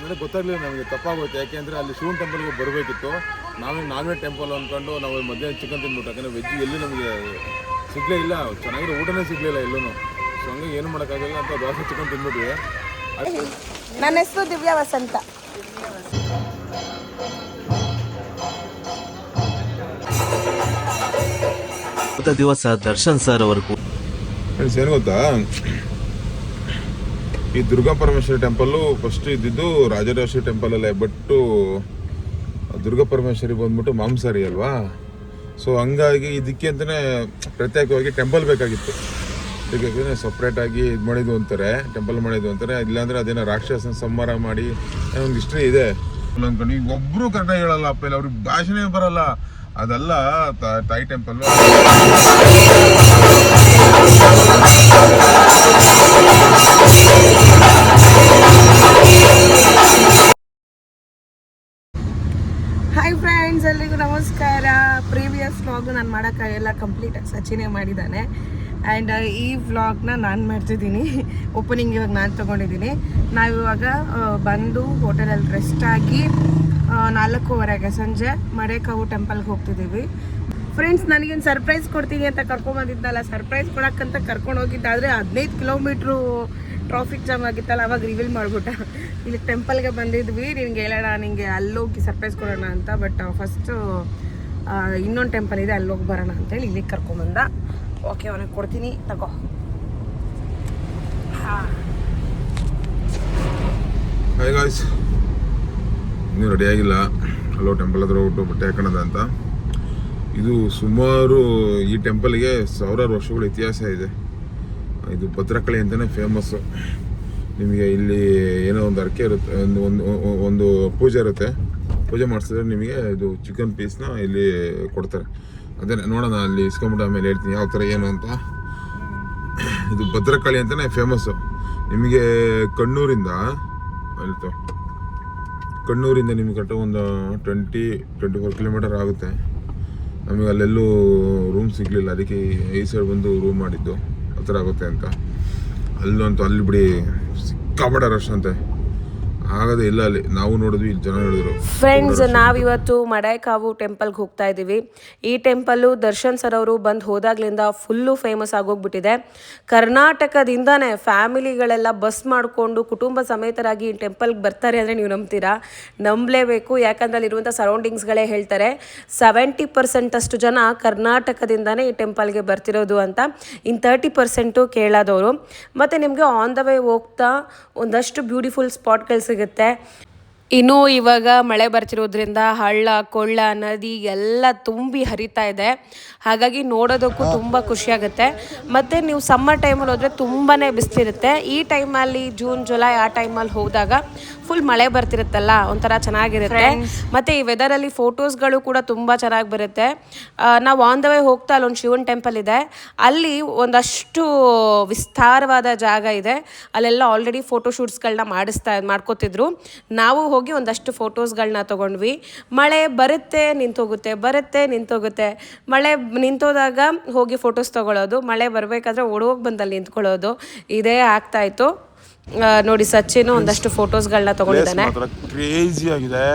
ಅಂದರೆ ಗೊತ್ತಾಗಲಿಲ್ಲ ನಮಗೆ ತಪ್ಪಾಗೋಯ್ತು. ಯಾಕೆಂದರೆ ಅಲ್ಲಿ ಶಿವನ್ ಟೆಂಪಲ್ಗೆ ಬರಬೇಕಿತ್ತು. ನಾವೇ ನಾನ್ ವೆಜ್ ಟೆಂಪಲ್ ಅಂದ್ಕೊಂಡು ನಾವು ಮಧ್ಯಾಹ್ನ ಚಿಕನ್ ತಿಂದ್ಬಿಟ್ಟು ಯಾಕಂದರೆ ವೆಜ್ ಎಲ್ಲಿ ನಮಗೆ ಸಿಗಲೇ ಇಲ್ಲ. ಚೆನ್ನಾಗಿರೋ ಊಟನೇ ಸಿಗಲಿಲ್ಲ ಎಲ್ಲೂ ಸೊ ಹಂಗಾಗಿ ಏನು ಮಾಡೋಕ್ಕಾಗಲ್ಲ ಅಂತ ದೋಸೆ ಚಿಕನ್ ತಿಂದ್ಬಿಟ್ವಿ ನನ್ನ ಹೆಸರು ದಿವ್ಯಾ ವಸಂತ. ದಿವಸ ದರ್ಶನ್ ಸರ್ ಅವರು ಏನು ಗೊತ್ತಾ? ಈ ದುರ್ಗಾ ಪರಮೇಶ್ವರಿ ಟೆಂಪಲ್ಲು ಫಸ್ಟ್ ಇದ್ದಿದ್ದು ರಾಜರಾಜೇಶ್ವರಿ ಟೆಂಪಲ್ ಅಲ್ಲೇ ಬಟ್ಟು ದುರ್ಗಾ ಪರಮೇಶ್ವರಿ ಬಂದ್ಬಿಟ್ಟು ಮಾಂಸಾರಿ ಅಲ್ವಾ? ಸೊ ಹಂಗಾಗಿ ಇದಕ್ಕೆ ಅಂತಲೇ ಪ್ರತ್ಯೇಕವಾಗಿ ಟೆಂಪಲ್ ಬೇಕಾಗಿತ್ತು. ಇದಕ್ಕೆ ಸಪ್ರೇಟಾಗಿ ಇದು ಮಾಡಿದ್ದು ಅಂತಾರೆ ಟೆಂಪಲ್ ಮಾಡಿದ್ದು ಅಂತಾರೆ. ಇಲ್ಲಾಂದ್ರೆ ಅದೇನೋ ರಾಕ್ಷಸನ ಸಂಹಾರ ಮಾಡಿ ಒಂದು ಹಿಸ್ಟ್ರಿ ಇದೆ. ಅನ್ಕೊಂಡು ಈಗ ಒಬ್ಬರು ಕನ್ನಡ ಹೇಳಲ್ಲ, ಅಪ್ಪ ಅವ್ರಿಗೆ ಭಾಷೆನೇ ಬರಲ್ಲ. ಅದಲ್ಲ ತಾಯಿ ಟೆಂಪಲ್ ಹಾಯ್ ಫ್ರೆಂಡ್ಸ್ ಎಲ್ರಿಗೂ ನಮಸ್ಕಾರ. ಪ್ರೀವಿಯಸ್ ವ್ಲಾಗ್ ನಾನು ಮಾಡೋಕ್ಕಾಗೆಲ್ಲ ಕಂಪ್ಲೀಟಾಗಿ ಸಚಿನೇ ಮಾಡಿದ್ದಾನೆ. ಆ್ಯಂಡ್ ಈ ವ್ಲಾಗ್ನ ನಾನು ಮಾಡ್ತಿದ್ದೀನಿ. ಓಪನಿಂಗ್ ಇವಾಗ ನಾನು ತೊಗೊಂಡಿದ್ದೀನಿ. ನಾವಿವಾಗ ಬಂದು ಹೋಟೆಲಲ್ಲಿ ರೆಸ್ಟ್ ಆಗಿ ನಾಲ್ಕೂವರೆಗೆ ಸಂಜೆ ಮಡೇಕಾವು ಟೆಂಪಲ್ಗೆ ಹೋಗ್ತಿದ್ದೀವಿ. ಫ್ರೆಂಡ್ಸ್ ನನಗೇನು ಸರ್ಪ್ರೈಸ್ ಕೊಡ್ತೀನಿ ಅಂತ ಕರ್ಕೊಂಬಂದಿದ್ದಲ್ಲ ಸರ್ಪ್ರೈಸ್ ಕೊಡೋಕ್ಕಂತ ಕರ್ಕೊಂಡು ಹೋಗಿದ್ದಾದರೆ ಹದಿನೈದು ಕಿಲೋಮೀಟ್ರು ಟ್ರಾಫಿಕ್ ಜಾಮ್ ಆಗಿತ್ತಲ್ಲ, ಅವಾಗ ರಿವೀಲ್ ಮಾಡಿಬಿಟ್ಟ. ಇಲ್ಲಿ ಟೆಂಪಲ್ಗೆ ಬಂದಿದ್ವಿ, ನಿನಗೆ ಹೇಳೋಣ ನಿಂಗೆ ಅಲ್ಲೋಗಿ ಸರ್ಪ್ರೈಸ್ ಕೊಡೋಣ ಅಂತ ಬಟ್ ಫಸ್ಟು ಇನ್ನೊಂದು ಟೆಂಪಲ್ ಇದೆ, ಅಲ್ಲೋಗಿ ಬರೋಣ ಅಂತೇಳಿ ಇಲ್ಲಿಗೆ ಕರ್ಕೊಂಬಂದ. ಓಕೆ ಅವನಿಗೆ ಕೊಡ್ತೀನಿ, ತಗೋ. ಹಾಯ್ ಗಾಯ್ಸ್ ಇನ್ನೂ ರೆಡಿ ಆಗಿಲ್ಲ? ಅಲ್ಲೋ ಟೆಂಪಲ್ ಹತ್ರ ಹೋಗ್ಬಿಟ್ಟು ಬಟ್ಟೆ ಹಾಕೋಣದ ಅಂತ. ಇದು ಸುಮಾರು ಈ ಟೆಂಪಲ್ಗೆ ಸಾವಿರಾರು ವರ್ಷಗಳ ಇತಿಹಾಸ ಇದೆ. ಇದು ಭದ್ರಕಳಿ ಅಂತಲೇ ಫೇಮಸ್ಸು ನಿಮಗೆ ಇಲ್ಲಿ ಏನೋ ಒಂದು ಅರಕೆ ಇರುತ್ತೆ, ಒಂದು ಒಂದು ಒಂದು ಪೂಜೆ ಇರುತ್ತೆ. ಪೂಜೆ ಮಾಡಿಸಿದ್ರೆ ನಿಮಗೆ ಇದು ಚಿಕನ್ ಪೀಸ್ನ ಇಲ್ಲಿ ಕೊಡ್ತಾರೆ. ಅದೇ ನೋಡೋಣ, ಅಲ್ಲಿ ಇಸ್ಕೊಂಬಿಟ್ಟು ಆಮೇಲೆ ಹೇಳ್ತೀನಿ ಯಾವ ಥರ ಏನು ಅಂತ. ಇದು ಭದ್ರಕಾಳಿ ಅಂತಲೇ ಫೇಮಸ್ಸು ನಿಮಗೆ ಕಣ್ಣೂರಿಂದ ಕಣ್ಣೂರಿಂದ ನಿಮ್ಗೆ ಕಟ್ಟ ಒಂದು ಟ್ವೆಂಟಿ ಟ್ವೆಂಟಿ ಫೋರ್ ಕಿಲೋಮೀಟರ್ ಆಗುತ್ತೆ. ನಮಗೆ ಅಲ್ಲೆಲ್ಲೂ ರೂಮ್ ಸಿಗಲಿಲ್ಲ. ಅದಕ್ಕೆ ಈ ಸೈಡ್ ಬಂದು ರೂಮ್ ಮಾಡಿದ್ದು. ಆ ಥರ ಆಗುತ್ತೆ ಅಂತ. ಅಲ್ಲಂತೂ ಅಲ್ಲಿ ಬಿಡಿ ಸಿಕ್ಕಾಪಟ್ಟೆ ರಶ್ ಅಂತೆ. ಆಗದೆ ಇಲ್ಲ ಅಲ್ಲಿ. ನಾವು ನೋಡಿದ್ವಿ ಇಲ್ಲಿ ಜನ ನೋಡಿದ್ರು ಫ್ರೆಂಡ್ಸ್ ನಾವಿವತ್ತು ಮಡೈಕಾವು ಟೆಂಪಲ್ಗೆ ಹೋಗ್ತಾ ಇದ್ದೀವಿ ಈ ಟೆಂಪಲ್ಲು ದರ್ಶನ್ ಸರ್ ಅವರು ಬಂದು ಹೋದಾಗ್ಲಿಂದ ಫುಲ್ಲು ಫೇಮಸ್ ಆಗೋಗ್ಬಿಟ್ಟಿದೆ. ಕರ್ನಾಟಕದಿಂದನೇ ಫ್ಯಾಮಿಲಿಗಳೆಲ್ಲ ಬಸ್ ಮಾಡಿಕೊಂಡು ಕುಟುಂಬ ಸಮೇತರಾಗಿ ಈ ಟೆಂಪಲ್ಗೆ ಬರ್ತಾರೆ ಅಂದರೆ ನೀವು ನಂಬ್ತೀರಾ? ನಂಬಲೇಬೇಕು. ಯಾಕಂದ್ರೆ ಅಲ್ಲಿರುವಂಥ ಸರೌಂಡಿಂಗ್ಸ್ಗಳೇ ಹೇಳ್ತಾರೆ. ಸೆವೆಂಟಿ ಪರ್ಸೆಂಟ್ ಅಷ್ಟು ಜನ ಕರ್ನಾಟಕದಿಂದನೇ ಈ ಟೆಂಪಲ್ಗೆ ಬರ್ತಿರೋದು ಅಂತ. ಇನ್ ತರ್ಟಿ ಪರ್ಸೆಂಟು ಕೇಳೋದವರು. ಮತ್ತು ನಿಮಗೆ ಆನ್ ದ ವೇ ಹೋಗ್ತಾ ಒಂದಷ್ಟು ಬ್ಯೂಟಿಫುಲ್ ಸ್ಪಾಟ್ಗಳು ಸಿಗುತ್ತೆ सकता है ಇನ್ನು ಇವಾಗ ಮಳೆ ಬರ್ತಿರೋದ್ರಿಂದ ಹಳ್ಳ ಕೊಳ್ಳ ನದಿ ಎಲ್ಲ ತುಂಬಿ ಹರಿತಾ ಇದೆ. ಹಾಗಾಗಿ ನೋಡೋದಕ್ಕೂ ತುಂಬ ಖುಷಿಯಾಗುತ್ತೆ. ಮತ್ತು ನೀವು ಸಮ್ಮರ್ ಟೈಮಲ್ಲಿ ಹೋದರೆ ತುಂಬಾ ಬಿಸ್ತಿರುತ್ತೆ ಈ ಟೈಮಲ್ಲಿ ಜೂನ್ ಜುಲೈ ಆ ಟೈಮಲ್ಲಿ ಹೋದಾಗ ಫುಲ್ ಮಳೆ ಬರ್ತಿರುತ್ತಲ್ಲ ಒಂಥರ ಚೆನ್ನಾಗಿರುತ್ತೆ. ಮತ್ತು ಈ ವೆದರಲ್ಲಿ ಫೋಟೋಸ್ಗಳು ಕೂಡ ತುಂಬ ಚೆನ್ನಾಗಿ ಬರುತ್ತೆ. ನಾವು ಆನ್ ದ ವೇ ಹೋಗ್ತಾ ಅಲ್ಲೊಂದು ಶಿವನ್ ಟೆಂಪಲ್ ಇದೆ. ಅಲ್ಲಿ ಒಂದಷ್ಟು ವಿಸ್ತಾರವಾದ ಜಾಗ ಇದೆ. ಅಲ್ಲೆಲ್ಲ ಆಲ್ರೆಡಿ ಫೋಟೋ ಶೂಟ್ಸ್ಗಳನ್ನ ಮಾಡಿಸ್ತಾ ಮಾಡ್ಕೋತಿದ್ರು. ನಾವು ಹೋಗಿ ಒಂದಷ್ಟು ಫೋಟೋಸ್ಗಳನ್ನ ತೊಗೊಂಡ್ವಿ. ಮಳೆ ಬರುತ್ತೆ ನಿಂತೋಗುತ್ತೆ ಬರುತ್ತೆ ನಿಂತೋಗುತ್ತೆ. ಮಳೆ ನಿಂತೋದಾಗ ಹೋಗಿ ಫೋಟೋಸ್ ತೊಗೊಳೋದು ಮಳೆ ಬರಬೇಕಾದ್ರೆ ಓಡೋಗಿ ಬಂದಲ್ಲಿ ನಿಂತ್ಕೊಳ್ಳೋದು ಇದೇ ಆಗ್ತಾಯಿತ್ತು. ನೋಡಿ ಸಚಿನು ಒಂದಷ್ಟು ಫೋಟೋಸ್ಗಳನ್ನ ತೊಗೊಂಡಿದ್ದಾನೆ. ಕ್ರೇಜಿ ಆಗಿದೆ.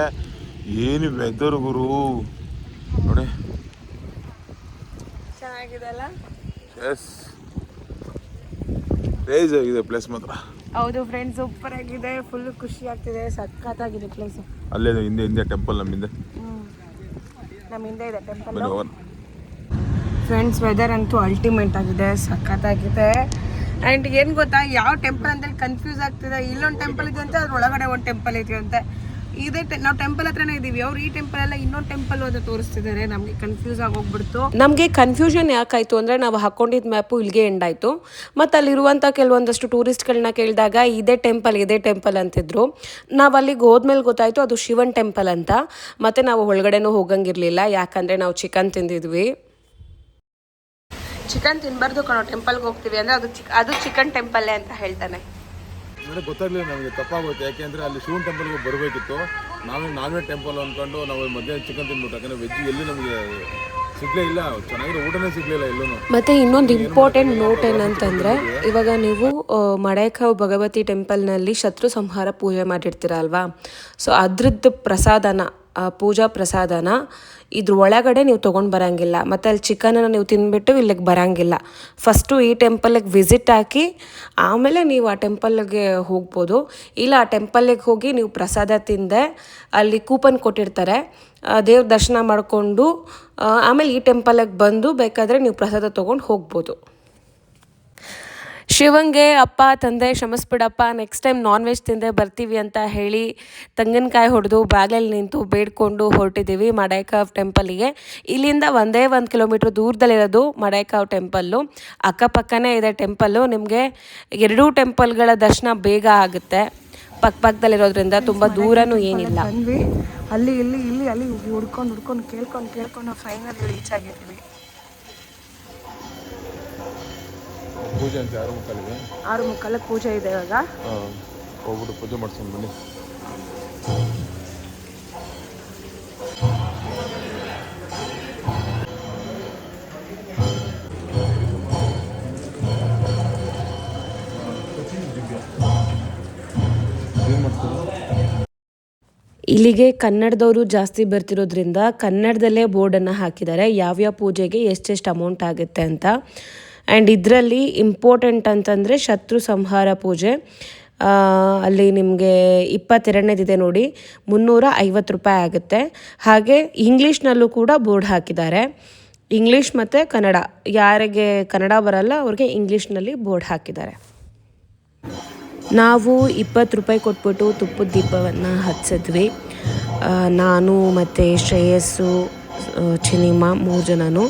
ಏನು ವೆದರ್ ಗುರು? ನೋಡಿ. ಚೆನ್ನಾಗಿದೆ ಅಲ್ಲ ಎಸ್ ಕ್ರೇಜಿ ಆಗಿದೆ ಪ್ಲೇಸ್ ಮಾತ್ರ. ಹೌದು ಫ್ರೆಂಡ್ಸ್ ಸೂಪರ್ ಆಗಿದೆ ಫುಲ್ ಖುಷಿ ಆಗ್ತಿದೆ ಸಖತ್ತಾಗಿದೆ ಪ್ಲೇಸ್ ಅಲ್ಲೇ ಹಿಂದೆ ಹಿಂದೆ ಟೆಂಪಲ್ ನಮ್ಮ ಹಿಂದೆ. ನಮ್ಮ ಹಿಂದೆ ಇದೆ ಟೆಂಪಲ್ ಫ್ರೆಂಡ್ಸ್ ವೆದರ್ ಅಂತೂ ಅಲ್ಟಿಮೇಟ್ ಆಗಿದೆ ಸಖತ್ತಾಗಿದೆ. ಆ್ಯಂಡ್ ಏನು ಗೊತ್ತಾ ಯಾವ ಟೆಂಪಲ್ ಅಂತೇಳಿ ಕನ್ಫ್ಯೂಸ್ ಆಗ್ತಿದೆ. ಇಲ್ಲೊಂದು ಟೆಂಪಲ್ ಇದೆ ಅಂತ ಅದ್ರ ಒಳಗಡೆ ಒಂದು ಟೆಂಪಲ್ ಇದೆಯಂತೆ. ಅಂತ ಇದೇ ಟೆ ನಾವು ಟೆಂಪಲ್ ಹತ್ರನೇ ಇದೀವಿ. ಅವ್ರು ಈ ಟೆಂಪಲ್ ಎಲ್ಲ ಇನ್ನೊಂದು ಟೆಂಪಲ್ ಅಂತ ತೋರಿಸ್ತಿದ್ದಾರೆ ನಮಗೆ ಕನ್ಫ್ಯೂಸ್ ಆಗಿ ಹೋಗ್ಬಿಡ್ತು ನಮಗೆ ಕನ್ಫ್ಯೂಷನ್ ಯಾಕಾಯ್ತು ಅಂದರೆ ನಾವು ಹಾಕೊಂಡಿದ್ದ ಮ್ಯಾಪು ಇಲ್ಲಿಗೆ ಎಂಡ್ ಆಯಿತು. ಮತ್ತು ಅಲ್ಲಿರುವಂತ ಕೆಲವೊಂದಷ್ಟು ಟೂರಿಸ್ಟ್ಗಳನ್ನ ಕೇಳಿದಾಗ ಇದೇ ಟೆಂಪಲ್ ಇದೇ ಟೆಂಪಲ್ ಅಂತಿದ್ರು. ನಾವು ಅಲ್ಲಿಗೆ ಹೋದ್ಮೇಲೆ ಗೊತ್ತಾಯಿತು ಅದು ಶಿವನ್ ಟೆಂಪಲ್ ಅಂತ. ಮತ್ತೆ ನಾವು ಒಳಗಡೆನೂ ಹೋಗಂಗಿರಲಿಲ್ಲ. ಯಾಕಂದರೆ ನಾವು ಚಿಕನ್ ತಿಂದಿದ್ವಿ. ಚಿಕನ್ ತಿನ್ಬಾರ್ದು ಕಣೋ. ಟೆಂಪಲ್ಗೆ ಹೋಗ್ತೀವಿ ಅಂದರೆ ಅದು ಚಿಕ್ ಅದು ಚಿಕನ್ ಟೆಂಪಲ್ಲೇ ಅಂತ ಹೇಳ್ತಾನೆ. ಅಂದರೆ ಗೊತ್ತಾಗಲಿಲ್ಲ ನಮಗೆ ತಪ್ಪಾಗುತ್ತೆ. ಯಾಕೆಂದರೆ ಅಲ್ಲಿ ಶಿವನ್ ಟೆಂಪಲ್ಗೆ ಬರಬೇಕಿತ್ತು. ನಾವೇ ನಾನ್ ವೆಜ್ ಟೆಂಪಲ್ ಅಂದ್ಕೊಂಡು ನಾವು ಮಧ್ಯಾಹ್ನ ಚಿಕನ್ ತಿನ್ಬಿಟ್ಟು ಯಾಕಂದರೆ ವೆಜ್ ಎಲ್ಲಿ ನಮಗೆ ಸಿಗ್ಲೇ ಇಲ್ಲ. ಚೆನ್ನಾಗಿರೋ ಊಟನೇ ಸಿಗ್ಲಿಲ್ಲ ಎಲ್ಲೂ ಮತ್ತು ಇನ್ನೊಂದು ಇಂಪಾರ್ಟೆಂಟ್ ನೋಟ್ ಏನಂತಂದರೆ ಇವಾಗ ನೀವು ಮಡೈಕಾವ್ ಭಗವತಿ ಟೆಂಪಲ್ನಲ್ಲಿ ಶತ್ರು ಸಂಹಾರ ಪೂಜೆ ಮಾಡಿರ್ತೀರ ಅಲ್ವಾ ಸೊ ಅದ್ರದ್ದು ಪ್ರಸಾದನ ಪೂಜಾ ಪ್ರಸಾದನ ಇದ್ರ ಒಳಗಡೆ ನೀವು ತೊಗೊಂಡು ಬರೋಂಗಿಲ್ಲ. ಮತ್ತು ಅಲ್ಲಿ ಚಿಕನನ್ನು ನೀವು ತಿಂದ್ಬಿಟ್ಟು ಇಲ್ಲಿಗೆ ಬರೋಂಗಿಲ್ಲ. ಫಸ್ಟು ಈ ಟೆಂಪಲಿಗೆ ವಿಸಿಟ್ ಹಾಕಿ, ಆಮೇಲೆ ನೀವು ಆ ಟೆಂಪಲ್ಗೆ ಹೋಗ್ಬೋದು. ಇಲ್ಲ, ಆ ಟೆಂಪಲ್ಗೆ ಹೋಗಿ ನೀವು ಪ್ರಸಾದ ತಿಂದೆ, ಅಲ್ಲಿ ಕೂಪನ್ ಕೊಟ್ಟಿರ್ತಾರೆ. ದೇವ್ರ ದರ್ಶನ ಮಾಡಿಕೊಂಡು ಆಮೇಲೆ ಈ ಟೆಂಪಲ್ಗೆ ಬಂದು ಬೇಕಾದರೆ ನೀವು ಪ್ರಸಾದ ತೊಗೊಂಡು ಹೋಗ್ಬೋದು. ಶಿವಂಗೆ ಅಪ್ಪ, ತಂದೆ ಕ್ಷಮಿಸ್ಬಿಡಪ್ಪ ನೆಕ್ಸ್ಟ್ ಟೈಮ್ ನಾನ್ ವೆಜ್ ತಿಂದೆ ಬರ್ತೀವಿ ಅಂತ ಹೇಳಿ ತೆಂಗಿನಕಾಯಿ ಹೊಡೆದು ಬ್ಯಾಗಲ್ಲಿ ನಿಂತು ಬೇಡ್ಕೊಂಡು ಹೊರಟಿದ್ದೀವಿ ಮಡೈಕಾವ್ ಟೆಂಪಲ್ಗೆ. ಇಲ್ಲಿಂದ ಒಂದೇ ಒಂದು ಕಿಲೋಮೀಟ್ರ್ ದೂರದಲ್ಲಿರೋದು ಮಡೈಕಾವ್ ಟೆಂಪಲ್ಲು. ಅಕ್ಕಪಕ್ಕನೇ ಇದೆ ಟೆಂಪಲ್ಲು. ನಿಮಗೆ ಎರಡೂ ಟೆಂಪಲ್ಗಳ ದರ್ಶನ ಬೇಗ ಆಗುತ್ತೆ. ಪಕ್ಕ ಪಕ್ಕದಲ್ಲಿರೋದ್ರಿಂದ ತುಂಬ ದೂರನೂ ಏನಿಲ್ಲ. ಅಲ್ಲಿ, ಇಲ್ಲಿ ಇಲ್ಲಿ, ಅಲ್ಲಿ ಹುಡ್ಕೊಂಡು ಹುಡ್ಕೊಂಡು, ಕೇಳ್ಕೊಂಡು ಕೇಳ್ಕೊಂಡು ಫೈನಲ್ ರೀಚ್ ಆಗಿರ್ತೀವಿ ಪೂಜೆ ಅಂತ ಯಾರು ಮುಖಾಲಿಗೆ ಆರು ಮುಕ್ಕಾಲಕ್ಕೆ ಪೂಜೆ ಇದೆ ಇವಾಗ. ಹಾಂ ಹೋಗ್ಬಿಟ್ಟು ಪೂಜೆ ಮಾಡ್ಸ್ಕೊಂಡು ಬನ್ನಿ. ಇಲ್ಲಿಗೆ ಕನ್ನಡದವರು ಜಾಸ್ತಿ ಬರ್ತಿರೋದ್ರಿಂದ ಕನ್ನಡದಲ್ಲೇ ಬೋರ್ಡನ್ನು ಹಾಕಿದ್ದಾರೆ. ಯಾವ್ಯಾವ ಪೂಜೆಗೆ ಎಷ್ಟೆಷ್ಟು ಅಮೌಂಟ್ ಆಗುತ್ತೆ ಅಂತ. ಆ್ಯಂಡ್ ಇದರಲ್ಲಿ ಇಂಪಾರ್ಟೆಂಟ್ ಅಂತಂದರೆ ಶತ್ರು ಸಂಹಾರ ಪೂಜೆ. ಅಲ್ಲಿ ನಿಮಗೆ ಇಪ್ಪತ್ತೆರಡನೇದಿದೆ ನೋಡಿ ಮುನ್ನೂರ ಐವತ್ತು ರೂಪಾಯಿ ಆಗುತ್ತೆ. ಹಾಗೆ ಇಂಗ್ಲೀಷ್ನಲ್ಲೂ ಕೂಡ ಬೋರ್ಡ್ ಹಾಕಿದ್ದಾರೆ. ಇಂಗ್ಲೀಷ್ ಮತ್ತು ಕನ್ನಡ. ಯಾರಿಗೆ ಕನ್ನಡ ಬರಲ್ಲ, ಅವ್ರಿಗೆ ಇಂಗ್ಲೀಷ್ನಲ್ಲಿ ಬೋರ್ಡ್ ಹಾಕಿದ್ದಾರೆ. ನಾವು ಇಪ್ಪತ್ತು ರೂಪಾಯಿ ಕೊಟ್ಬಿಟ್ಟು ತುಪ್ಪದ ದೀಪವನ್ನು ಹಚ್ಚಿದ್ವಿ. ನಾನು ಮತ್ತು ಶ್ರೇಯಸ್ಸು ಚಿನಿಮಾ ಮೂರು ಜನನು.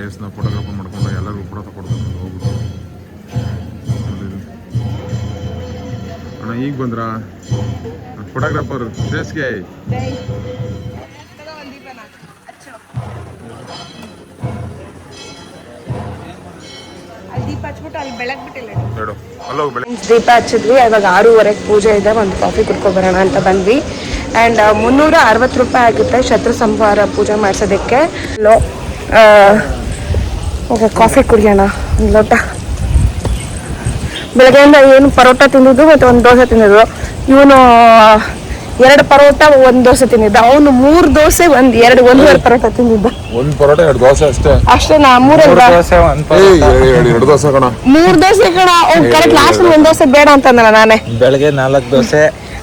ಶ್ರೇಯಸ್ನ ಫೋಟೋಗ್ರಾಫರ್ ಮಾಡ್ಕೊಂಡು ಎಲ್ಲರಿಗೂ ಫೋಟೋ ತಗೊಡ್ತಾರೆ ಹೋಗ್ಬಿಟ್ಟು. ಅಣ್ಣ, ಈಗ ಬಂದ್ರಾ? ಫೋಟೋಗ್ರಾಫರ್ ಅಲ್ಲಿ ದೀಪ ಹಚ್ಚಿದ್ವಿ ಇವಾಗ ಆರೂವರೆಗೆ ಪೂಜೆ ಇದೆ, ಒಂದು ಕಾಫಿ ಕುಡ್ಕೊ ಬರೋಣ ಅಂತ ಬಂದ್ವಿ. ಆ್ಯಂಡ್ ಮುನ್ನೂರ ಅರವತ್ತು ರೂಪಾಯಿ ಆಗುತ್ತೆ ಶತ್ರು ಸಂಹಾರ ಪೂಜೆ ಮಾಡಿಸೋದಕ್ಕೆ. ಓಕೆ ಕಾಫಿ ಕುಡಿಯೋಣ. ಒಂದು ಲೋಟ. ಬೆಳಗ್ಗೆಯಿಂದ ಏನು ಪರೋಟ ತಿಂದಿದ್ದು ಮತ್ತು ಒಂದು ದೋಸೆ ತಿಂದಿದ್ದು. ಇವನು ಎರಡು ಪರೋಟ ಒಂದು ದೋಸೆ ತಿಂದಿದ್ದ. ಅವನು ಮೂರು ದೋಸೆ ಒಂದು ಎರಡು ಒಂದೂವರೆ ಪರೋಟ ತಿಂದಿದ್ದ. ಒಂದು ಪರೋಟ ಎರಡು ದೋಸೆ ಅಷ್ಟೇ. ಅಷ್ಟೇ ನಾ ಮೂರು ದೋಸೆ ಎರಡು ಎರಡು ದೋಸೆ ಕಣ. ಮೂರು ದೋಸೆ ಕಣ. ಅವ್ನು ಕರೆಕ್ಟ್ ಲಾಸ್ಟ್ ಒಂದು ದೋಸೆ ಬೇಡ ಅಂತಂದಲ್ಲ ನಾನೇ. ಬೆಳಗ್ಗೆ ನಾಲ್ಕು ದೋಸೆ.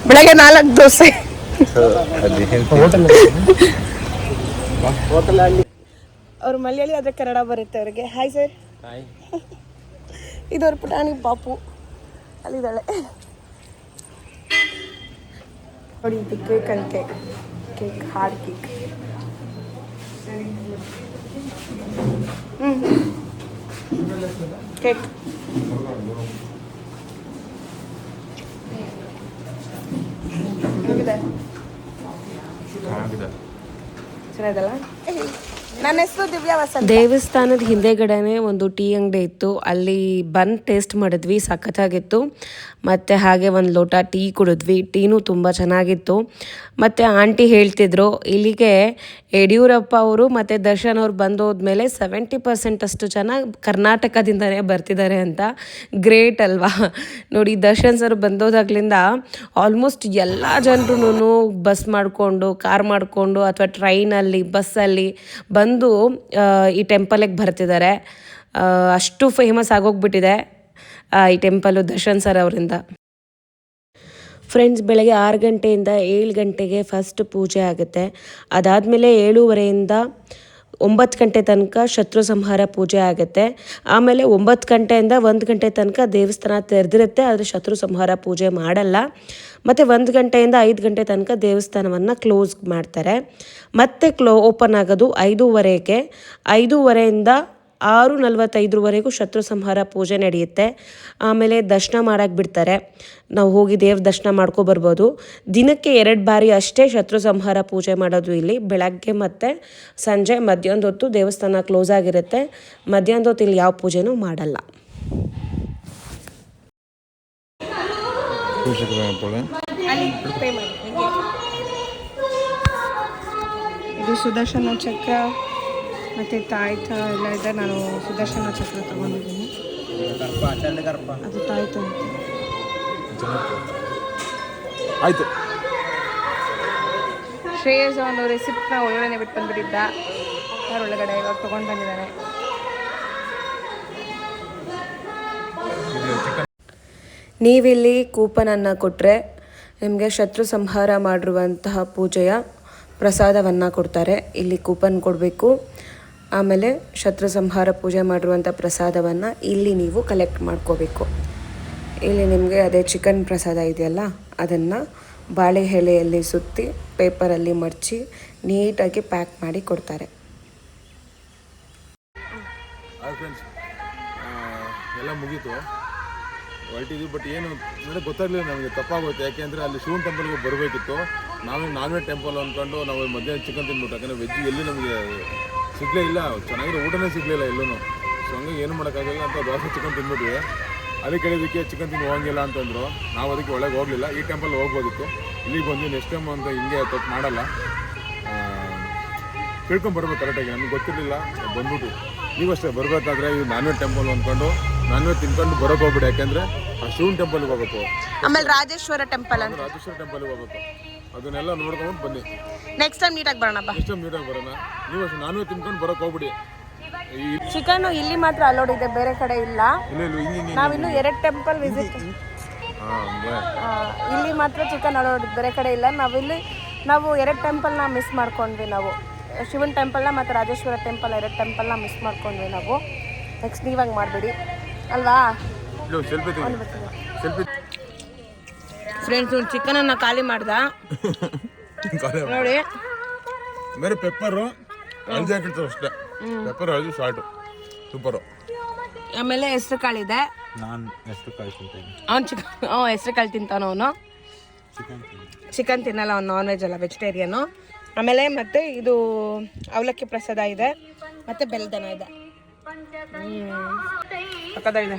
ಬೆಳಗ್ಗೆ ನಾಲ್ಕು ದೋಸೆ. ಅವ್ರು ಮಲಯಾಳಿ ಆದ್ರೆ ಕನ್ನಡ ಬರುತ್ತೆ ಅವ್ರಿಗೆ. ಹಾಯ್ ಸರ್ ಇದವ್ರ ಪುಟಾಣಿ ಪಾಪು ಅಲ್ಲಿದ್ದಾಳೆ. ನೋಡಿ ಇದು ಕೇಕ್ ಅಂತೆ cake hard cake hmm cake ಹೇಗಿದೆ? ಚೆನ್ನಾಗಿದಲ್ಲ ನನ್ನ ಹೆಸರು ದೇವಸ್ಥಾನದ ಹಿಂದೆಗಡೆನೆ ಒಂದು ಟೀ ಅಂಗಡಿ ಇತ್ತು. ಅಲ್ಲಿ ಬನ್ ಟೇಸ್ಟ್ ಮಾಡಿದ್ವಿ, ಸಖತ್ತಾಗಿತ್ತು. ಮತ್ತು ಹಾಗೆ ಒಂದು ಲೋಟ ಟೀ ಕುಡಿದ್ವಿ. ಟೀನೂ ತುಂಬ ಚೆನ್ನಾಗಿತ್ತು. ಮತ್ತು ಆಂಟಿ ಹೇಳ್ತಿದ್ರು, ಇಲ್ಲಿಗೆ ಯಡಿಯೂರಪ್ಪ ಅವರು ಮತ್ತು ದರ್ಶನ್ ಅವ್ರು ಬಂದೋದ್ಮೇಲೆ ಸೆವೆಂಟಿ ಪರ್ಸೆಂಟ್ ಅಷ್ಟು ಜನ ಕರ್ನಾಟಕದಿಂದನೇ ಬರ್ತಿದ್ದಾರೆ ಅಂತ. ಗ್ರೇಟ್ ಅಲ್ವಾ? ನೋಡಿ, ದರ್ಶನ್ ಸರ್ ಬಂದೋದಾಗ್ಲಿಂದ ಆಲ್ಮೋಸ್ಟ್ ಎಲ್ಲ ಜನರು ಬಸ್ ಮಾಡಿಕೊಂಡು, ಕಾರ್ ಮಾಡಿಕೊಂಡು, ಅಥವಾ ಟ್ರೈನಲ್ಲಿ ಬಸ್ಸಲ್ಲಿ ಬಂದು ಆ, ಈ ಟೆಂಪಲಿಗೆ ಬರ್ತಿದ್ದಾರೆ ಅಷ್ಟು ಫೇಮಸ್ ಆಗೋಗ್ಬಿಟ್ಟಿದೆ ಈ ಟೆಂಪಲು ದರ್ಶನ್ ಸರ್ ಅವರಿಂದ. ಫ್ರೆಂಡ್ಸ್ ಬೆಳಗ್ಗೆ ಆರು ಗಂಟೆಯಿಂದ ಏಳು ಗಂಟೆಗೆ ಫಸ್ಟ್ ಪೂಜೆ ಆಗುತ್ತೆ. ಅದಾದಮೇಲೆ ಏಳೂವರೆಯಿಂದ ಒಂಬತ್ತು ಗಂಟೆ ತನಕ ಶತ್ರು ಸಂಹಾರ ಪೂಜೆ ಆಗುತ್ತೆ. ಆಮೇಲೆ ಒಂಬತ್ತು ಗಂಟೆಯಿಂದ ಒಂದು ಗಂಟೆ ತನಕ ದೇವಸ್ಥಾನ ತೆರೆದಿರುತ್ತೆ, ಆದರೆ ಶತ್ರು ಸಂಹಾರ ಪೂಜೆ ಮಾಡಲ್ಲ. ಮತ್ತು ಒಂದು ಗಂಟೆಯಿಂದ ಐದು ಗಂಟೆ ತನಕ ದೇವಸ್ಥಾನವನ್ನು ಕ್ಲೋಸ್ ಮಾಡ್ತಾರೆ. ಮತ್ತೆ ಕ್ಲೋ, ಓಪನ್ ಆಗೋದು ಐದೂವರೆಗೆ. ಐದೂವರೆಯಿಂದ ಆರು ನಲವತ್ತೈದರವರೆಗೂ ಶತ್ರು ಸಂಹಾರ ಪೂಜೆ ನಡೆಯುತ್ತೆ. ಆಮೇಲೆ ದರ್ಶನ ಮಾಡಕ್ಕೆ ಬಿಡ್ತಾರೆ. ನಾವು ಹೋಗಿ ದೇವ್ರ ದರ್ಶನ ಮಾಡ್ಕೊಬರ್ಬೋದು ದಿನಕ್ಕೆ ಎರಡು ಬಾರಿ ಅಷ್ಟೇ ಶತ್ರು ಸಂಹಾರ ಪೂಜೆ ಮಾಡೋದು ಇಲ್ಲಿ. ಬೆಳಗ್ಗೆ ಮತ್ತು ಸಂಜೆ ಮಧ್ಯಾಹ್ನದ ಹೊತ್ತು ದೇವಸ್ಥಾನ ಕ್ಲೋಸ್ ಆಗಿರುತ್ತೆ. ಮಧ್ಯಾಹ್ನದ ಹೊತ್ತು ಇಲ್ಲಿ ಯಾವ ಪೂಜೆನೂ ಮಾಡಲ್ಲ. ಸುದರ್ಶನ ಚಕ್ರ. ಮತ್ತು ತಾಯ್ತ ಎಲ್ಲ ಇದೆ. ನಾನು ಸುದರ್ಶನ ಚಕ್ರ ತಗೊಂಡಿದ್ದೀನಿ. ಅದು ತಾಯ್ತ ಅಂತ. ಆಯಿತು. ಶ್ರೇಯಸ್ ಅವನು ರೆಸಿಪ್ಟ್ನ ಒಳಗಡೆ ಬಿಟ್ಟು ಬಂದ್ಬಿಟ್ಟಿದ್ದ. ಯಾರು ಒಳಗಡೆ ಇವಾಗ ತೊಗೊಂಡು ಬಂದಿದ್ದಾರೆ. ನೀವಿಲ್ಲಿ ಕೂಪನನ್ನು ಕೊಟ್ಟರೆ ನಿಮಗೆ ಶತ್ರು ಸಂಹಾರ ಮಾಡಿರುವಂತಹ ಪೂಜೆಯ ಪ್ರಸಾದವನ್ನು ಕೊಡ್ತಾರೆ. ಇಲ್ಲಿ ಕೂಪನ್ ಕೊಡಬೇಕು. ಆಮೇಲೆ ಶತ್ರು ಸಂಹಾರ ಪೂಜೆ ಮಾಡಿರುವಂಥ ಪ್ರಸಾದವನ್ನು ಇಲ್ಲಿ ನೀವು ಕಲೆಕ್ಟ್ ಮಾಡ್ಕೋಬೇಕು. ಇಲ್ಲಿ ನಿಮಗೆ ಅದೇ ಚಿಕನ್ ಪ್ರಸಾದ ಇದೆಯಲ್ಲ, ಅದನ್ನು ಬಾಳೆ ಎಲೆಯಲ್ಲಿ ಸುತ್ತಿ ಪೇಪರಲ್ಲಿ ಮಡಚಿ ನೀಟಾಗಿ ಪ್ಯಾಕ್ ಮಾಡಿ ಕೊಡ್ತಾರೆ. ಎಲ್ಲ ಮುಗೀತು. ಹೊರಟಿದ್ವಿ ಬಟ್ ಏನು ಅಂದರೆ ಗೊತ್ತಾಗಲಿಲ್ಲ ನಮಗೆ ತಪ್ಪಾಗುತ್ತೆ ಯಾಕೆಂದರೆ ಅಲ್ಲಿ ಶಿವನ್ ಟೆಂಪಲ್ಗೆ ಬರಬೇಕಿತ್ತು. ನಾವೇ ನಾನ್ ವೆಜ್ ಟೆಂಪಲ್ ಅಂದ್ಕೊಂಡು ನಾವು ಮಧ್ಯಾಹ್ನ ಚಿಕನ್ ತಿಂದ್ಬಿಟ್ಟು ಯಾಕಂದರೆ ವೆಜ್ ಎಲ್ಲಿ ನಮಗೆ ಸಿಗಲೇ ಇಲ್ಲ ಚೆನ್ನಾಗಿರೋ ಊಟನೇ ಸಿಗಲಿಲ್ಲ ಎಲ್ಲೂ ಸೊ ಹಂಗಾಗಿ ಏನು ಮಾಡೋಕ್ಕಾಗಲ್ಲ ಅಂತ ದೋಸೆ ಚಿಕನ್ ತಿಂದ್ಬಿಟ್ವಿ. ಅಲ್ಲಿ ಕೇಳಿದ್ದಕ್ಕೆ ಚಿಕನ್ ತಿಂದು ಹೋಗಂಗಿಲ್ಲ ಅಂತಂದರು. ನಾವು ಅದಕ್ಕೆ ಒಳಗೆ ಹೋಗಲಿಲ್ಲ. ಈ ಟೆಂಪಲ್ ಹೋಗ್ಬೋದಿತ್ತು ಇಲ್ಲಿಗೆ ಬಂದು ನೆಕ್ಸ್ಟ್ ಟೈಮ್ ಅಂತ ಹಿಂಗೆ ತಪ್ಪು ಮಾಡಲ್ಲ. ತಿಳ್ಕೊಂಬರ್ಬೇಕು ಕರೆಕ್ಟಾಗಿ ನಮ್ಗೆ ಗೊತ್ತಿರಲಿಲ್ಲ ಬಂದ್ಬಿಟ್ಟು ನೀವಷ್ಟೇ ಅಷ್ಟೇ ಬರಬೇಕಾದ್ರೆ ಇದು ನಾನ್ ವೆಜ್ ಟೆಂಪಲ್ ಅಂದ್ಕೊಂಡು ನಾನ್ ವೆಜ್ ತಿನ್ಕೊಂಡು ಬರೋಕೆ ಹೋಗ್ಬಿಡಿ. ಯಾಕೆಂದ್ರೆ ಆ ಶಿವನ್ ಟೆಂಪಲ್ಗೆ ಹೋಗಬೇಕು. ಆಮೇಲೆ ರಾಜೇಶ್ವರ ಟೆಂಪಲ್ ರಾಜೇಶ್ವರ ಟೆಂಪಲ್ಗೆ ಹೋಗ್ಬೇಕು. ಅದನ್ನೆಲ್ಲ ನೋಡ್ಕೊಂಡು ಬನ್ನಿ. ನೆಕ್ಸ್ಟ್ ಟೈಮ್ ನೀಟಾಗಿ ಬರೋಣ ಬಾ. ನೆಕ್ಸ್ಟ್ ಟೈಮ್ ನೀಟಾಗಿ ಬರೋಣ. ನೀವು ಅಷ್ಟೇ ನಾನ್ ತಿನ್ಕೊಂಡು ಬರೋಕೆ ಹೋಗ್ಬಿಡಿ. ಈ ಚಿಕನ್ ಇಲ್ಲಿ ಮಾತ್ರ ಅಲೋಡ್ ಇದೆ ಬೇರೆ ಕಡೆ ಇಲ್ಲ. ಇಲ್ಲ ಇಲ್ಲ ಹಿಂಗೆ ಹಿಂಗೆ ನಾವಿನ್ನು ಎರಡು ಟೆಂಪಲ್ ವಿಸಿಟ್ ಹಾಂ ಹಂಗೆ. ಇಲ್ಲಿ ಮಾತ್ರ ಚಿಕನ್ ಅಲೋಡ್ ಬೇರೆ ಕಡೆ ಇಲ್ಲ. ನಾವಿಲ್ಲಿ ನಾವು ಎರಡು ಟೆಂಪಲ್ನ ಮಿಸ್ ಮಾಡ್ಕೊಂಡ್ವಿ ನಾವು. ಶಿವನ್ ಟೆಂಪಲ್ನ ಮತ್ತು ರಾಜೇಶ್ವರ ಟೆಂಪಲ್ ಎರಡು ಟೆಂಪಲ್ನ ಮಿಸ್ ಮಾಡ್ಕೊಂಡ್ವಿ ನಾವು. ನೆಕ್ಸ್ಟ್ ನೀವಾಗ ಮಾಡಬೇಡಿ. ಅಲ್ವಾ? ಸೆಲ್ಫಿ ಫ್ರೆಂಡ್ಸ್ ಒಂದು ಚಿಕನನ್ನು ಖಾಲಿ ಮಾಡ್ದ. ನೋಡಿ. ಬೇರೆ ಪೆಪ್ಪರು ಹಳದಿ ಹಾಕಿರ್ತಾರೆ ಅಷ್ಟೇ. ಪೆಪ್ಪರ್ ಹಳದಿ ಸಾಲ್ಟು ಸೂಪರು ಆಮೇಲೆ ಹೆಸ್ರು ಕಾಳಿದೆ. ನಾನು ಎಷ್ಟು ಕಳಿಸ್ತೀನಿ ಅವ್ನು ಚಿಕನ್ ಹ್ಞೂ ಹೆಸ್ರು ಕಾಳು ತಿಂತಾನ ಅವನು. ಚಿಕನ್ ತಿನ್ನಲ್ಲ ಅವ್ನು ನಾನ್ ವೆಜ್ ಅಲ್ಲ ವೆಜಿಟೇರಿಯನು ಆಮೇಲೆ ಮತ್ತೆ ಇದು ಅವಲಕ್ಕಿ ಪ್ರಸಾದ ಇದೆ. ಮತ್ತೆ ಬೆಲ್ಲದನ ಇದೆ. ಪಕ್ಕದ ಸಖತ್ತಾಗಿದೆ